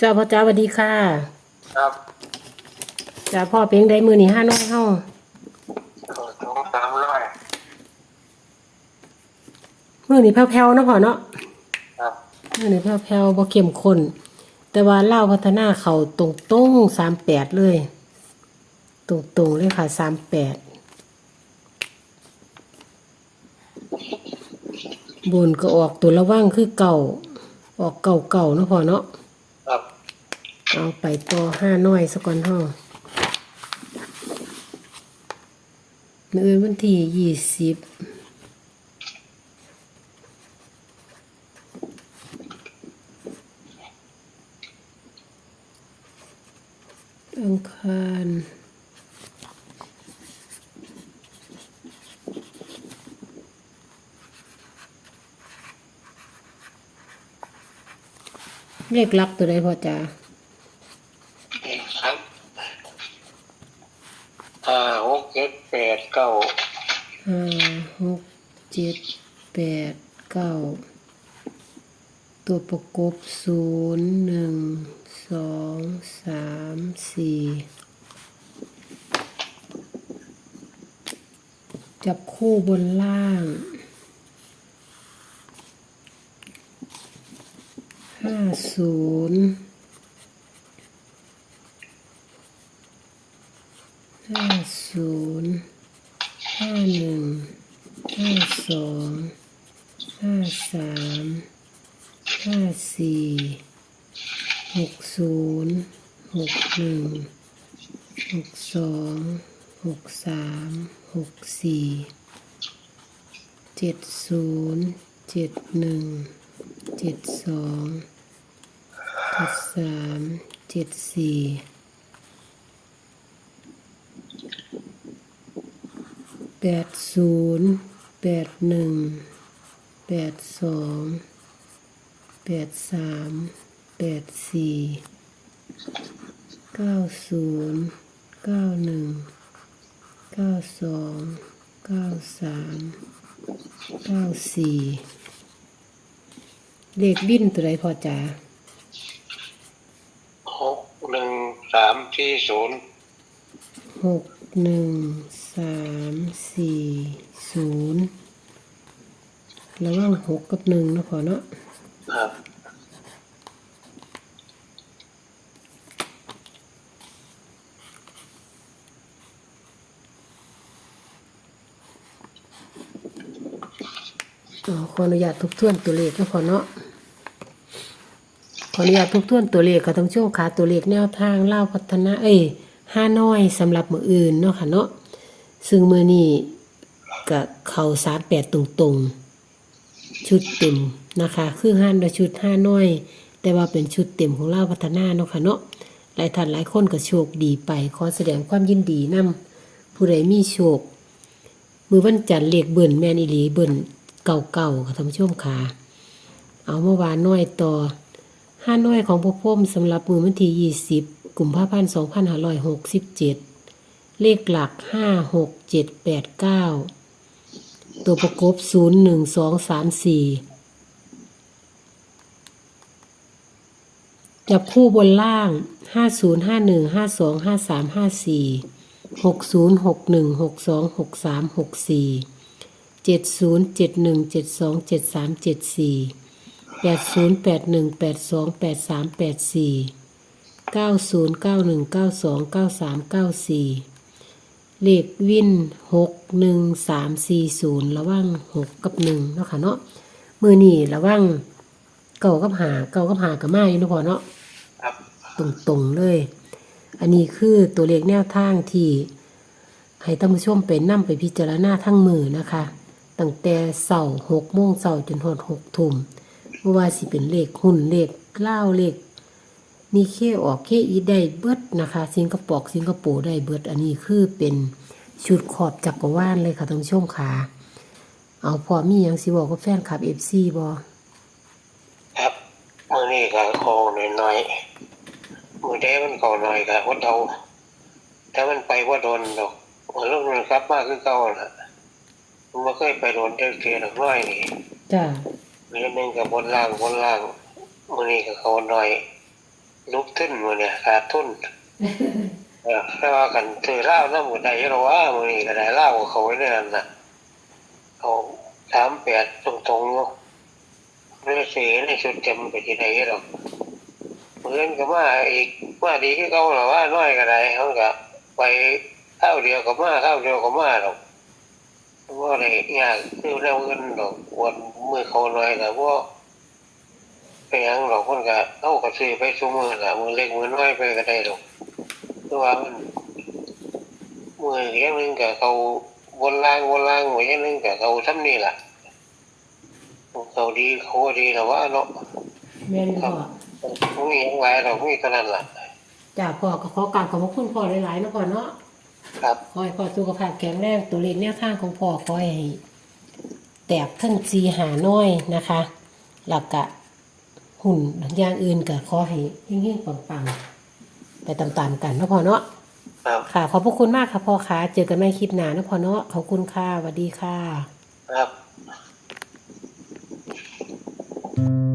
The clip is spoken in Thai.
จ้าพ่อจ้าสวัสดีค่ะครับจ้าพ่อเพียงได้มือนี่ห้าน้อยเฮาสองสามร้อยมือนี่แผ่วๆเนาะพ่อเนาะครับมือนี่แผ่วๆบ่เข้มข้นแต่ว่าเล่าวพัฒนาเขาตรงตรงสามแปดเลย ตรงตรงๆเลยค่ะสามแปดบนก็ออกตัวระว่างคือเก่า ออกเก่าเก่าๆเนาะพ่อเนาะครับ เอาไปต่อห้าน้อยสักก่อนเฮามื้ออื่นวันที่ยี่สิบอังคารเลขลับตัวใดพอจ๋า ครับ ห้าหกเจ็ดแปดเก้าห้าหกเจ็ดแปดเก้าตัวประกบศูนย์หนึ่งสองสามสี่จับคู่บนล่างห้าศูนย์ห้าศูนย์ห้าหนึ่งห้าสองห้า สามห้าสี่หกศูนย์หกหนึ่งหกสองหกสามหกสี่เจ็ดศูนย์เจ็ดหนึ่งเจ็ดสองเจ็ดสามเจ็ดสี่แปดศูนย์แปดหนึ่ง แปดสองแปดสามแปดสี่เก้าศูนย์เก้าหนึ่งเก้าสองเก้าสามเก้าสี่เลขบินตัวใดพอจ๋าหกหนึ่งสามสี่ศูนย์หกหนึ่งสามสี่ศูนย์ ระหว่างหกกับหนึ่งเนาะพอเนาะครับอ๋อขออนุญาตทบทวนตัวเลขเนาะพอเนาะขออนุญาตทบทวนตัวเลขก็ต้องช่วงขาตัวเลขแนวทางเล่าวพัฒนา เอ้ยห้าน้อยสำหรับมืออื่นเนาะค่ะเนาะซึ่งมือนี้กับเขาสามแปดตรงๆ ชุดเต็มนะคะ คือห้านะชุดห้าน้อย แต่ว่าเป็นชุดเต็มของเล่าพัฒนาเนาะค่ะเนาะหลายท่านหลายคนก็โชคดีไป ขอแสดงความยินดีนำผู้ใดมีโชค มือวันจันทร์เลขเบิ่นแมนอีหลีเบิ่นเก่าๆค่ะท่านผู้ชมค่ะเอาเมื่อวานน้อยต่อห้าน้อยของพ่อพ่มสำหรับมือวันที่ยี่สิบกลุ่มภาพันสองพันห้าร้อยหกสิบเจ็ดเลขหลักห้าหกเจ็ดแปดเก้า ตัวประกบศูนย์หนึ่งสองสามสี่จับคู่บนล่างห้าศูนย์ห้าหนึ่งห้าสองห้าสามห้าสี่หกศูนย์หกหนึ่งหกสองหกสามหกสี่เจ็ดศูนย์เจ็ดหนึ่งเจ็ดสองเจ็ดสามเจ็ดสี่แปดศูนย์แปดหนึ่งแปดสองแปดสามแปดสี่เก้าศูนย์เก้าหนึ่งเก้าสองเก้าสามเก้าสี่ เลขวินหกหนึ่งสามสี่ศูนย์ระหว่างหกกับหนึ่งเนาะค่ะเนาะมือนี่ระหว่างเก่ากับหาเก่ากับหากับมาอยู่เนาะพอเนาะครับตรงๆเลย อันนี้คือตัวเลขแนวทางที่ให้ท่านผู้ชมเป็นนํไปพิจารณาทั้งมือนะคะตั้งแต่เสาหกโมงเสาจนหดหกทุ่มเมื่อว่าสิเป็นเลขหุ้นเลขเล่าวเลข นี่เคออกเคอีได้เบิดนะคะสิงคโปร์สิงคโปร์ได้เบิดอันนี้คือเป็นชุดขอบจักรวาลเลยค่ะท่านผู้ชมค่ะเอาพอมีหยังสิบอกกับแฟนคลับเอฟซีบอครับมือนี้ก็โคน้อยๆมือได้มันเก่าหน่อยก็วัดเอาถ้ามันไปว่าโดนดอกมันลูกมันกลับมาคือเก่าน่ะมันไม่เคยไปโดนเด็กเทียนน้อยนี่จ้าเรื่องหนึงกับบนล่างบนล่างมือนี้กับเขาหน่อย ลุกขึ้นมือเนี่ยขาดทุนเออแต่ว่ากันถือเหล้าน้ำหมดใดเราว่ามือนี้ก็ได้เหล้ากับเขาไว้ในนั้นน่ะเขาสามแปดตรงๆเนาะไม่ได้เสียในชุดเต็มไปที่ไหนหรอกเพื่อนก็มาอีกมาดีที่เขาหรอว่าน้อยก็ได้เขาก็ไปข้าวเดียวก็มาข้าวเดียวก็มาหรอกว่าอะไรยากคือแนวเงินดอกวันมือเขาน้อยแต่ว่า ไปหยังหรอกคนก็เอาก็ซื้อไปซุมือละมือเล็กมือน้อยไปก็ได้หรอกเพราะว่ามันมืออย่างนึงกับเขาบนล่างบนล่างมืออย่างนึงกับเขาทำนี่ล่ะเขาดีเขาก็ดีแต่ว่าเนาะแม่นพ่อมีอย่างไรเรามีเท่านั้นล่ะจ้าพ่อก็ขอกราบขอบพระคุณพ่อหลายๆเนาะพ่อเนาะครับขอให้พ่อสุขภาพแข็งแรงตัวเลขแนวทางของพ่อขอให้แตกทั้งสีหาน้อยนะคะแล้วก็ หุ่นอย่างอื่นก็ขอให้เฮงๆปังๆ ไปตามๆกันเนาะพ่อเนาะครับค่ะ ขอบพระคุณมากค่ะพ่อคะเจอกันใหม่คลิปหน้าเนาะพ่อเนาะขอบคุณค่ะสวัสดีค่ะ ครับ